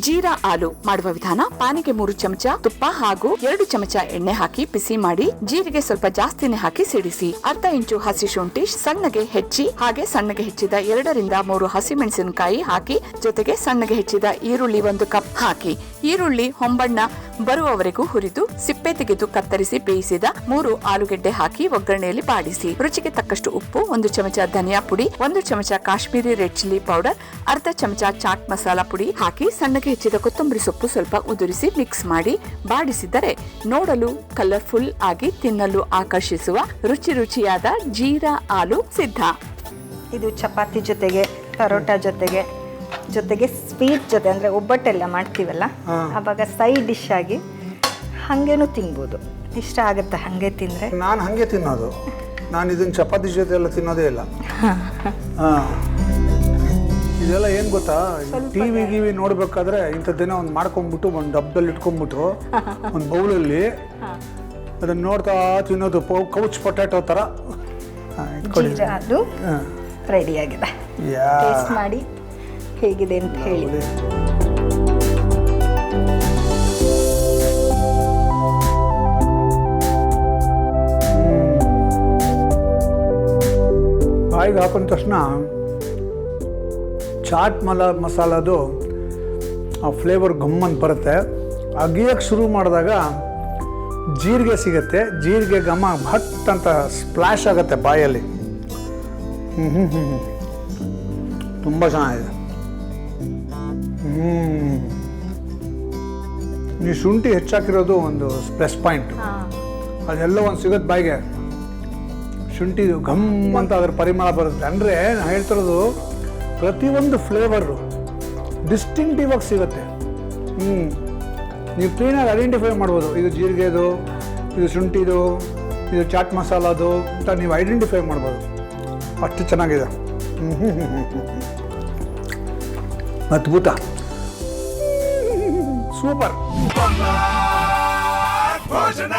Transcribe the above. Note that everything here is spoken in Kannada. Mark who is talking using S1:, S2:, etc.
S1: ಜೀರಾ ಆಲು ಮಾಡುವ ವಿಧಾನ ಪಾನಿಗೆ ಮೂರು ಚಮಚ ತುಪ್ಪ ಹಾಗೂ ಎರಡು ಚಮಚ ಎಣ್ಣೆ ಹಾಕಿ ಬಿಸಿ ಮಾಡಿ ಜೀರಿಗೆ ಸ್ವಲ್ಪ ಜಾಸ್ತಿನೇ ಹಾಕಿ ಸಿಡಿಸಿ ಅರ್ಧ ಇಂಚು ಹಸಿ ಶುಂಠಿ ಸಣ್ಣಗೆ ಹೆಚ್ಚಿ ಹಾಗೆ ಸಣ್ಣಗೆ ಹೆಚ್ಚಿದ ಎರಡರಿಂದ ಮೂರು ಹಸಿಮೆಣಸಿನಕಾಯಿ ಹಾಕಿ ಜೊತೆಗೆ ಸಣ್ಣಗೆ ಹೆಚ್ಚಿದ ಈರುಳ್ಳಿ ಒಂದು ಕಪ್ ಹಾಕಿ ಈರುಳ್ಳಿ, ಹೊಂಬಣ್ಣ ಬರುವವರೆಗೂ ಹುರಿದು ಸಿಪ್ಪೆ ತೆಗೆದು ಕತ್ತರಿಸಿ ಬೇಯಿಸಿದ ಮೂರು ಆಲೂಗೆಡ್ಡೆ ಹಾಕಿ ಒಗ್ಗರಣೆಯಲ್ಲಿ ಬಾಡಿಸಿ. ರುಚಿಗೆ ತಕ್ಕಷ್ಟು ಉಪ್ಪು, ಒಂದು ಚಮಚ ಧನಿಯಾ ಪುಡಿ, ಒಂದು ಚಮಚ ಕಾಶ್ಮೀರಿ ರೆಡ್ ಚಿಲ್ಲಿ ಪೌಡರ್, ಅರ್ಧ ಚಮಚ ಚಾಟ್ ಮಸಾಲ ಪುಡಿ ಹಾಕಿ ಸಣ್ಣಗೆ ಹೆಚ್ಚಿದ ಕೊತ್ತಂಬರಿ ಸೊಪ್ಪು ಸ್ವಲ್ಪ ಉದುರಿಸಿ ಮಿಕ್ಸ್ ಮಾಡಿ ಬಾಡಿಸಿದರೆ ನೋಡಲು ಕಲರ್ಫುಲ್ ಆಗಿ ತಿನ್ನಲು ಆಕರ್ಷಿಸುವ ರುಚಿ ರುಚಿಯಾದ ಜೀರಾ ಆಲೂ ಸಿದ್ಧ.
S2: ಇದು ಚಪಾತಿ ಜೊತೆಗೆ, ಪರೋಟ ಜೊತೆಗೆ ಜೊತೆಗೆ ಸ್ವೀಟ್ ಜೊತೆ ಅಂದರೆ ಒಬ್ಬಟ್ಟೆಲ್ಲ ಮಾಡ್ತೀವಲ್ಲ ಆವಾಗ ಸೈಡ್ ಡಿಶ್ ಆಗಿ ಹಾಗೇನೂ ತಿನ್ಬೋದು. ಇಷ್ಟ ಆಗುತ್ತೆ ಹಾಗೆ ತಿಂದರೆ?
S3: ನಾನು ಹಾಗೆ ತಿನ್ನೋದು. ನಾನು ಇದನ್ನು ಚಪಾತಿ ಜೊತೆ ಎಲ್ಲ ತಿನ್ನೋದೇ ಇಲ್ಲ. ಇದೆಲ್ಲ ಏನು ಗೊತ್ತಾ? ಟಿ ವಿ ಗಿವಿ ನೋಡ್ಬೇಕಾದ್ರೆ ಇಂಥದ್ದೇನೋ ಒಂದು ಮಾಡ್ಕೊಂಬಿಟ್ಟು ಒಂದು ಡಬ್ಬದಲ್ಲಿ ಇಟ್ಕೊಂಡ್ಬಿಟ್ಟು ಒಂದು ಬೌಲಲ್ಲಿ ಅದನ್ನು ನೋಡ್ತಾ ತಿನ್ನೋದು ಕೌಚ್ ಪೊಟ್ಯಾಟೊ ಥರ
S2: ಅದು ರೆಡಿಯಾಗಿದೆ ಟೇಸ್ಟ್ ಮಾಡಿ. ಹೇಗಿದೆ ಅಂತ ಹೇಳಿ.
S3: ಬಾಯಿಗೆ ಹಾಕೊಂಡ ತಕ್ಷಣ ಚಾಟ್ ಮಲ ಮಸಾಲದು ಆ ಫ್ಲೇವರ್ ಗಮ್ಮಂತ ಬರುತ್ತೆ. ಅಗಿಯೋಕ್ಕೆ ಶುರು ಮಾಡಿದಾಗ ಜೀರಿಗೆ ಸಿಗುತ್ತೆ. ಜೀರಿಗೆ ಘಮ ಭಟ್ ಅಂತ ಸ್ಪ್ಲಾಶ್ ಆಗುತ್ತೆ ಬಾಯಲ್ಲಿ. ಹ್ಞೂ ಹ್ಞೂ ಹ್ಞೂ ತುಂಬ ಚೆನ್ನಾಗಿದೆ. ಹ್ಞೂ ಈ ಶುಂಠಿ ಹೆಚ್ಚಾಕಿರೋದು ಒಂದು ಪ್ಲಸ್ ಪಾಯಿಂಟ್ ಅದೆಲ್ಲ ಒಂದು ಸಿಗುತ್ತೆ ಬಾಯಿಗೆ. ಶುಂಠಿ ಘಮ್ ಅಂತ ಅದರ ಪರಿಮಳ ಬರುತ್ತೆ. ಅಂದರೆ ನಾನು ಹೇಳ್ತಿರೋದು ಪ್ರತಿಯೊಂದು ಫ್ಲೇವರು ಡಿಸ್ಟಿಂಕ್ಟಿವ್ ಆಗಿ ಸಿಗುತ್ತೆ. ಹ್ಞೂ ನೀವು ಕ್ಲೀನಾಗಿ ಐಡೆಂಟಿಫೈ ಮಾಡ್ಬೋದು. ಇದು ಜೀರಿಗೆದು ಇದು ಶುಂಠಿದು ಇದು ಚಾಟ್ ಮಸಾಲದು ಅಂತ ನೀವು ಐಡೆಂಟಿಫೈ ಮಾಡ್ಬೋದು. ಅಷ್ಟು ಚೆನ್ನಾಗಿದೆ. ಹ್ಞೂ ಹ್ಞೂ ಹ್ಞೂ ಹ್ಞೂ. ಅದ್ಭುತ ಸೂಪರ್
S4: ಭೋಜನ